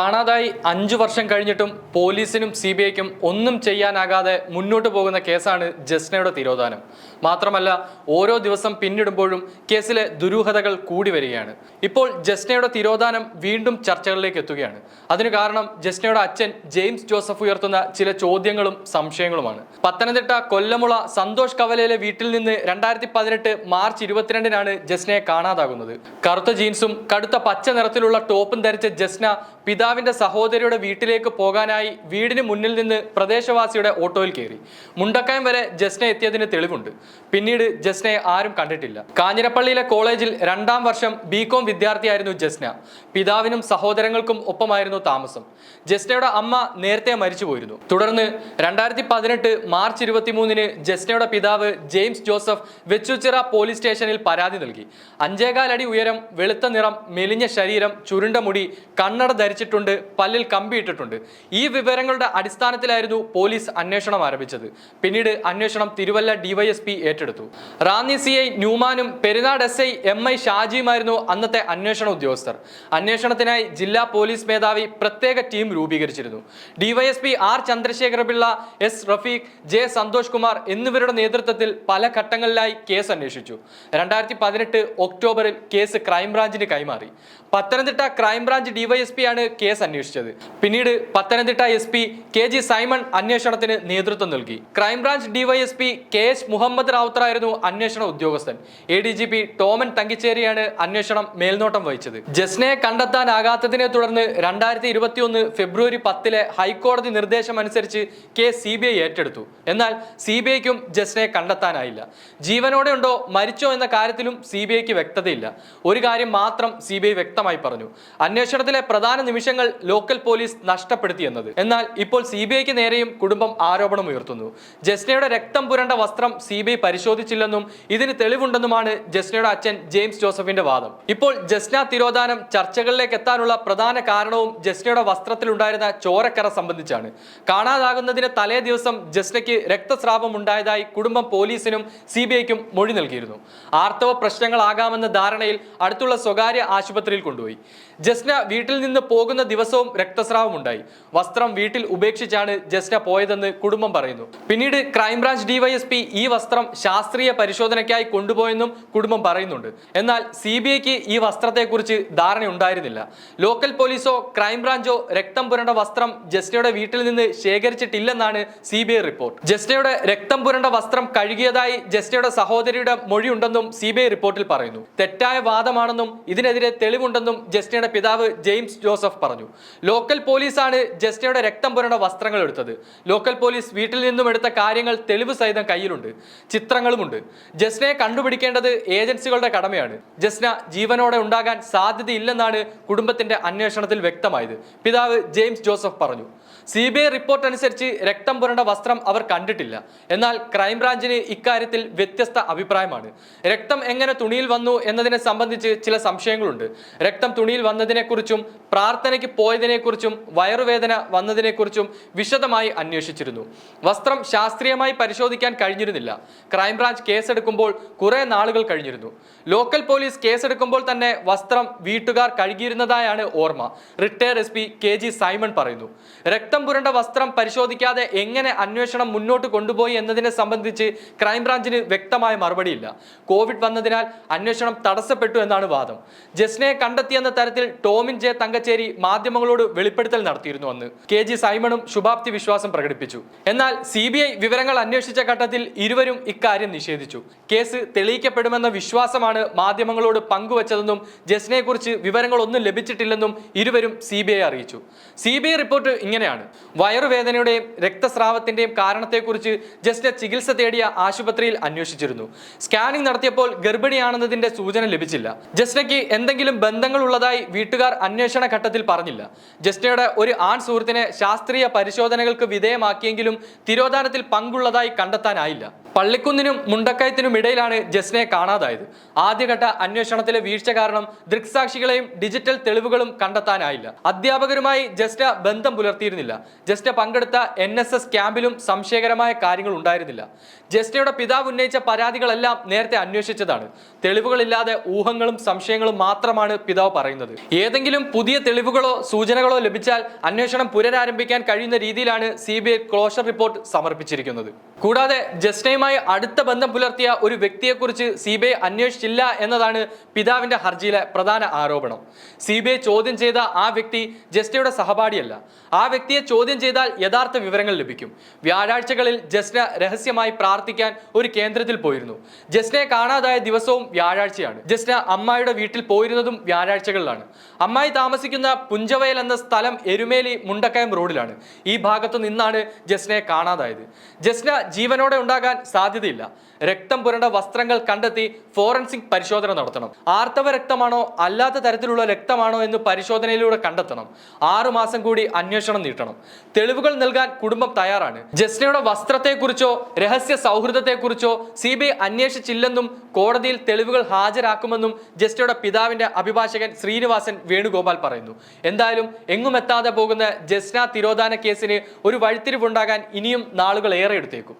കാണാതായി അഞ്ചു വർഷം കഴിഞ്ഞിട്ടും പോലീസിനും സി ബി ഐക്കും ഒന്നും ചെയ്യാനാകാതെ മുന്നോട്ട് പോകുന്ന കേസാണ് ജസ്നയുടെ തിരോധാനം. മാത്രമല്ല ഓരോ ദിവസം പിന്നിടുമ്പോഴും കേസിലെ ദുരൂഹതകൾ കൂടി വരികയാണ്. ഇപ്പോൾ ജസ്നയുടെ തിരോധാനം വീണ്ടും ചർച്ചകളിലേക്ക് എത്തുകയാണ്. അതിന് കാരണം ജസ്നയുടെ അച്ഛൻ ജെയിംസ് ജോസഫ് ഉയർത്തുന്ന ചില ചോദ്യങ്ങളും സംശയങ്ങളുമാണ്. പത്തനംതിട്ട കൊല്ലമുള സന്തോഷ് കവലയിലെ വീട്ടിൽ നിന്ന് രണ്ടായിരത്തി പതിനെട്ട് മാർച്ച് ഇരുപത്തിരണ്ടിനാണ് ജസ്നയെ കാണാതാകുന്നത്. കറുത്ത ജീൻസും കടുത്ത പച്ച നിറത്തിലുള്ള ടോപ്പും ധരിച്ച ജസ്ന പിതാവിന്റെ സഹോദരിയുടെ വീട്ടിലേക്ക് പോകാനായി വീടിന് മുന്നിൽ നിന്ന് പ്രദേശവാസിയുടെ ഓട്ടോയിൽ കയറി. മുണ്ടക്കയം വരെ ജസ്നെ എത്തിയതിന് തെളിവുണ്ട്. പിന്നീട് ജസ്നയെ ആരും കണ്ടിട്ടില്ല. കാഞ്ഞിരപ്പള്ളിയിലെ കോളേജിൽ രണ്ടാം വർഷം ബികോം വിദ്യാർത്ഥിയായിരുന്നു ജസ്ന. പിതാവിനും സഹോദരങ്ങൾക്കും ഒപ്പമായിരുന്നു താമസം. ജസ്നയുടെ അമ്മ നേരത്തെ മരിച്ചു പോയിരുന്നു തുടർന്ന് രണ്ടായിരത്തി പതിനെട്ട് മാർച്ച് ഇരുപത്തിമൂന്നിന് ജസ്നയുടെ പിതാവ് ജെയിംസ് ജോസഫ് വെച്ചുച്ചിറ പോലീസ് സ്റ്റേഷനിൽ പരാതി നൽകി. അഞ്ചേകാലടി ഉയരം വെളുത്ത നിറം മെലിഞ്ഞ ശരീരം ചുരുണ്ട മുടി കണ്ണട ധരിച്ചിട്ടുണ്ട് പല്ലിൽ കമ്പി ഇട്ടിട്ടുണ്ട്. ഈ വിവരങ്ങളുടെ അടിസ്ഥാനത്തിലായിരുന്നു പോലീസ് അന്വേഷണം ആരംഭിച്ചത്. പിന്നീട് അന്വേഷണം തിരുവല്ല ഡിവൈഎസ്പി ഏറ്റെടുത്തു. Ranni C I ന്യൂമാനും Perunad S I M I ഷാജിയുമായിരുന്നു അന്നത്തെ അന്വേഷണ ഉദ്യോഗസ്ഥർ. അന്വേഷണത്തിനായി ജില്ലാ പോലീസ് മേധാവി പ്രത്യേക team രൂപീകരിച്ചിരുന്നു. DYSP R Chandrasekhara Pillai S Rafeeq J Santhosh Kumar എന്നിവരുടെ നേതൃത്വത്തിൽ പല ഘട്ടങ്ങളിലായി കേസ് അന്വേഷിച്ചു. രണ്ടായിരത്തി പതിനെട്ട് ഒക്ടോബറിൽ കേസ് ക്രൈംബ്രാഞ്ചിന് കൈമാറി. പത്തനംതിട്ട ക്രൈംബ്രാഞ്ച് ഡിവൈഎസ്പി ആണ് കേസ് അന്വേഷിച്ചത്. പിന്നീട് Pathanamthitta S P K G Simon അന്വേഷണത്തിന് നേതൃത്വം നൽകി. Crime branch DYSP K S Muhammad റാവുത്തറായിരുന്നു അന്വേഷണ ഉദ്യോഗസ്ഥൻ. A D G P Tomin തങ്കിച്ചേരിയാണ് അന്വേഷണം മേൽനോട്ടം വഹിച്ചത്. ജസ്നയെ കണ്ടെത്താനാകാത്തതിനെ തുടർന്ന് രണ്ടായിരത്തി ഇരുപത്തിയൊന്ന് ഫെബ്രുവരി പത്തിലെ ഹൈക്കോടതി നിർദ്ദേശം അനുസരിച്ച് കേസ് സി ബി ഐ ഏറ്റെടുത്തു. എന്നാൽ സി ബി ഐക്കും ജസ്നയെ കണ്ടെത്താനായില്ല. ജീവനോടെ ഉണ്ടോ മരിച്ചോ എന്ന കാര്യത്തിലും സി ബി ഐക്ക് വ്യക്തതയില്ല. ഒരു കാര്യം മാത്രം സി ബി ഐ വ്യക്തമായി പറഞ്ഞു. അന്വേഷണത്തിലെ പ്രധാന നിമിഷങ്ങൾ ലോക്കൽ പോലീസ് നഷ്ടപ്പെടുത്തി എന്നത്. എന്നാൽ ഇപ്പോൾ സി ബി ഐക്ക് നേരെയും കുടുംബം ആരോപണം ഉയർത്തുന്നു. ജസ്നയുടെ രക്തം പുരണ്ട വസ്ത്രം സി ബി ഐ പരിശോധിച്ചില്ലെന്നും ഇതിന് തെളിവുണ്ടെന്നുമാണ് ജസ്നയുടെ അച്ഛൻ ജെയിംസ് ജോസഫിന്റെ വാദം. ഇപ്പോൾ ജസ്ന തിരോധാനം ചർച്ചകളിലേക്ക് എത്താനുള്ള പ്രധാന കാരണവും ജസ്നയുടെ വസ്ത്രത്തിലുണ്ടായിരുന്ന ചോരക്കറ സംബന്ധിച്ചാണ്. കാണാതാകുന്നതിന് തലേ ദിവസം ജസ്നയ്ക്ക് രക്തസ്രാവം ഉണ്ടായതായി കുടുംബം പോലീസിനും സി ബി ഐക്കും മൊഴി നൽകിയിരുന്നു. ആർത്തവ പ്രശ്നങ്ങളാകാമെന്ന ധാരണയിൽ അടുത്തുള്ള സ്വകാര്യ ആശുപത്രിയിൽ കൊണ്ടുപോയി. ജസ്ന വീട്ടിൽ നിന്ന് പോകുന്ന ദിവസവും രക്തസ്രാവം ഉണ്ടായി വസ്ത്രം വീട്ടിൽ ഉപേക്ഷിച്ചാണ് ജസ്ന പോയതെന്ന് കുടുംബം പറയുന്നു. പിന്നീട് ക്രൈംബ്രാഞ്ച് ഡിവൈഎസ്പി ഈ വസ്ത്രം ശാസ്ത്രീയ പരിശോധനയ്ക്കായി കൊണ്ടുപോയെന്നും കുടുംബം പറയുന്നുണ്ട്. എന്നാൽ സി ബി ഐക്ക് ഈ വസ്ത്രത്തെക്കുറിച്ച് ധാരണ ഉണ്ടായിരുന്നില്ല. ലോക്കൽ പോലീസോ ക്രൈംബ്രാഞ്ചോ രക്തം പുരണ്ട വസ്ത്രം ജസ്നയുടെ വീട്ടിൽ നിന്ന് ശേഖരിച്ചിട്ടില്ലെന്നാണ് സി ബി ഐ റിപ്പോർട്ട്. ജസ്നയുടെ രക്തം പുരണ്ട വസ്ത്രം കഴുകിയതായി ജസ്നയുടെ സഹോദരിയുടെ മൊഴിയുണ്ടെന്നും സി ബി ഐ റിപ്പോർട്ടിൽ പറയുന്നു. തെറ്റായ വാദമാണെന്നും ഇതിനെതിരെ തെളിവുണ്ടെന്നും ജസ്നയുടെ പിതാവ് ജെയിംസ് ജോസഫ് പറഞ്ഞു ലോക്കൽ പോലീസാണ് ജസ്നയുടെ രക്തം പുരണ്ട വസ്ത്രങ്ങൾ എടുത്തത്. ലോക്കൽ പോലീസ് വീട്ടിൽ നിന്നും എടുത്ത കാര്യങ്ങൾ തെളിവ് സഹിതം കയ്യിലുണ്ട്. ചിത്രങ്ങളുമുണ്ട്. ജസ്നയെ കണ്ടുപിടിക്കേണ്ടത് ഏജൻസികളുടെ കടമയാണ്. ജസ്ന ജീവനോടെ ഉണ്ടാകാൻ സാധ്യതയില്ലെന്നാണ് കുടുംബത്തിന്റെ അന്വേഷണത്തിൽ വ്യക്തമായത്. പിതാവ് ജെയിംസ് ജോസഫ് പറഞ്ഞു. സി ബി ഐ റിപ്പോർട്ട് അനുസരിച്ച് രക്തം പുരണ്ട വസ്ത്രം അവർ കണ്ടിട്ടില്ല. എന്നാൽ ക്രൈംബ്രാഞ്ചിന് ഇക്കാര്യത്തിൽ വ്യത്യസ്ത അഭിപ്രായമാണ്. രക്തം എങ്ങനെ തുണിയിൽ വന്നു എന്നതിനെ സംബന്ധിച്ച് ചില സംശയങ്ങളുണ്ട്. രക്തം തുണിയിൽ വന്നതിനെക്കുറിച്ചും പ്രാർത്ഥനയ്ക്ക് പോയതിനെക്കുറിച്ചും വയറുവേദന വന്നതിനെക്കുറിച്ചും വിശദമായി അന്വേഷിച്ചിരുന്നു. വസ്ത്രം ശാസ്ത്രീയമായി പരിശോധിക്കാൻ കഴിഞ്ഞിരുന്നില്ല. ക്രൈംബ്രാഞ്ച് കേസെടുക്കുമ്പോൾ കുറെ നാളുകൾ കഴിഞ്ഞിരുന്നു. ലോക്കൽ പോലീസ് കേസെടുക്കുമ്പോൾ തന്നെ വസ്ത്രം വീട്ടുകാർ കഴുകിയിരുന്നതായാണ് ഓർമ്മ retired S P K G Simon പറയുന്നു. രക്തം പുരണ്ട വസ്ത്രം പരിശോധിക്കാതെ എങ്ങനെ അന്വേഷണം മുന്നോട്ട് കൊണ്ടുപോയി എന്നതിനെ സംബന്ധിച്ച് ക്രൈംബ്രാഞ്ചിന് വ്യക്തമായ മറുപടിയില്ല. കോവിഡ് വന്നതിനാൽ അന്വേഷണം തടസ്സപ്പെട്ടു എന്നാണ് വാദം. ജസ്നയെ കണ്ടെത്തിയെന്ന തരത്തിൽ ടോമിൻ ജെ തങ്കച്ചേരി മാധ്യമങ്ങളോട് വെളിപ്പെടുത്തൽ നടത്തിയിരുന്നു അന്ന്. കെ ജി സൈമണും ശുഭാപ്തി വിശ്വാസം പ്രകടിപ്പിച്ചു. എന്നാൽ സി വിവരങ്ങൾ അന്വേഷിച്ച ഘട്ടത്തിൽ ഇരുവരും ഇക്കാര്യം നിഷേധിച്ചു. കേസ് തെളിയിക്കപ്പെടുമെന്ന വിശ്വാസമാണ് മാധ്യമങ്ങളോട് പങ്കുവച്ചതെന്നും ജസ്നയെക്കുറിച്ച് വിവരങ്ങളൊന്നും ലഭിച്ചിട്ടില്ലെന്നും ഇരുവരും സി അറിയിച്ചു. സി റിപ്പോർട്ട് ഇങ്ങനെയാണ്. വയറുവേദനയുടെയും രക്തസ്രാവത്തിന്റെയും കാരണത്തെക്കുറിച്ച് ജസ്ന ചികിത്സ തേടിയ ആശുപത്രിയിൽ അന്വേഷിച്ചിരുന്നു. സ്കാനിംഗ് നടത്തിയപ്പോൾ ഗർഭിണിയാണെന്നതിന്റെ സൂചന ലഭിച്ചില്ല. ജസ്നയ്ക്ക് എന്തെങ്കിലും ബന്ധങ്ങൾ ഉള്ളതായി വീട്ടുകാർ അന്വേഷണ ഘട്ടത്തിൽ പറഞ്ഞില്ല. ജസ്റ്റയുടെ ഒരു ആൺ സുഹൃത്തിനെ ശാസ്ത്രീയ പരിശോധനകൾക്ക് വിധേയമാക്കിയെങ്കിലും തിരോധാനത്തിൽ പങ്കുള്ളതായി കണ്ടെത്താനായില്ല. പള്ളിക്കുന്നിനും മുണ്ടക്കയത്തിനും ഇടയിലാണ് ജസ്നയെ കാണാതായത്. ആദ്യഘട്ട അന്വേഷണത്തിലെ വീഴ്ച കാരണം ദൃക്സാക്ഷികളെയും ഡിജിറ്റൽ തെളിവുകളും കണ്ടെത്താനായില്ല. അധ്യാപകരുമായി ജസ്ന ബന്ധം പുലർത്തിയിരുന്നില്ല. ജസ്ന പങ്കെടുത്ത എൻ എസ് എസ് ക്യാമ്പിലും സംശയകരമായ കാര്യങ്ങൾ ഉണ്ടായിരുന്നില്ല. ജസ്നയുടെ പിതാവ് ഉന്നയിച്ച പരാതികളെല്ലാം നേരത്തെ അന്വേഷിച്ചതാണ്. തെളിവുകളില്ലാതെ ഊഹങ്ങളും സംശയങ്ങളും മാത്രമാണ് പിതാവ് പറയുന്നത്. ഏതെങ്കിലും പുതിയ തെളിവുകളോ സൂചനകളോ ലഭിച്ചാൽ അന്വേഷണം പുനരാരംഭിക്കാൻ കഴിയുന്ന രീതിയിലാണ് സി ക്ലോഷർ റിപ്പോർട്ട് സമർപ്പിച്ചിരിക്കുന്നത്. കൂടാതെ ജസ്നയുമായി അടുത്ത ബന്ധം പുലർത്തിയ ഒരു വ്യക്തിയെക്കുറിച്ച് സി ബി ഐ അന്വേഷിച്ചില്ല എന്നതാണ് പിതാവിന്റെ ഹർജിയിലെ പ്രധാന ആരോപണം. സി ബി ഐ ചോദ്യം ചെയ്ത ആ വ്യക്തി ജസ്നയുടെ സഹപാഠിയല്ല. ആ വ്യക്തിയെ ചോദ്യം ചെയ്താൽ യഥാർത്ഥ വിവരങ്ങൾ ലഭിക്കും. വ്യാഴാഴ്ചകളിൽ ജസ്ന രഹസ്യമായി പ്രാർത്ഥിക്കാൻ ഒരു കേന്ദ്രത്തിൽ പോയിരുന്നു. ജസ്നയെ കാണാതായ ദിവസവും വ്യാഴാഴ്ചയാണ്. ജസ്ന അമ്മായിയുടെ വീട്ടിൽ പോയിരുന്നതും വ്യാഴാഴ്ചകളിലാണ്. അമ്മായി താമസിക്കുന്ന പുഞ്ചവയൽ എന്ന സ്ഥലം എരുമേലി മുണ്ടക്കയം റോഡിലാണ്. ഈ ഭാഗത്തു നിന്നാണ് ജസ്നയെ കാണാതായത്. ജസ്ന ജീവനോടെ ഉണ്ടാകാൻ സാധ്യതയില്ല. രക്തം പുരണ്ട വസ്ത്രങ്ങൾ കണ്ടെത്തി ഫോറൻസിക് പരിശോധന നടത്തണം. ആർത്തവ രക്തമാണോ അല്ലാത്ത തരത്തിലുള്ള രക്തമാണോ എന്ന് പരിശോധനയിലൂടെ കണ്ടെത്തണം. ആറു മാസം കൂടി അന്വേഷണം നീട്ടണം. തെളിവുകൾ നൽകാൻ കുടുംബം തയ്യാറാണ്. ജസ്നയുടെ വസ്ത്രത്തെക്കുറിച്ചോ രഹസ്യ സൗഹൃദത്തെക്കുറിച്ചോ സി ബി ഐ അന്വേഷിച്ചില്ലെന്നും കോടതിയിൽ തെളിവുകൾ ഹാജരാക്കുമെന്നും ജസ്നയുടെ പിതാവിന്റെ അഭിഭാഷകൻ ശ്രീനിവാസൻ വേണുഗോപാൽ പറയുന്നു. എന്തായാലും എങ്ങും എത്താതെ പോകുന്ന ജസ്ന തിരോധാന കേസിന് ഒരു വഴിത്തിരിവുണ്ടാകാൻ ഇനിയും നാളുകൾ ഏറെ എടുത്തേക്കും.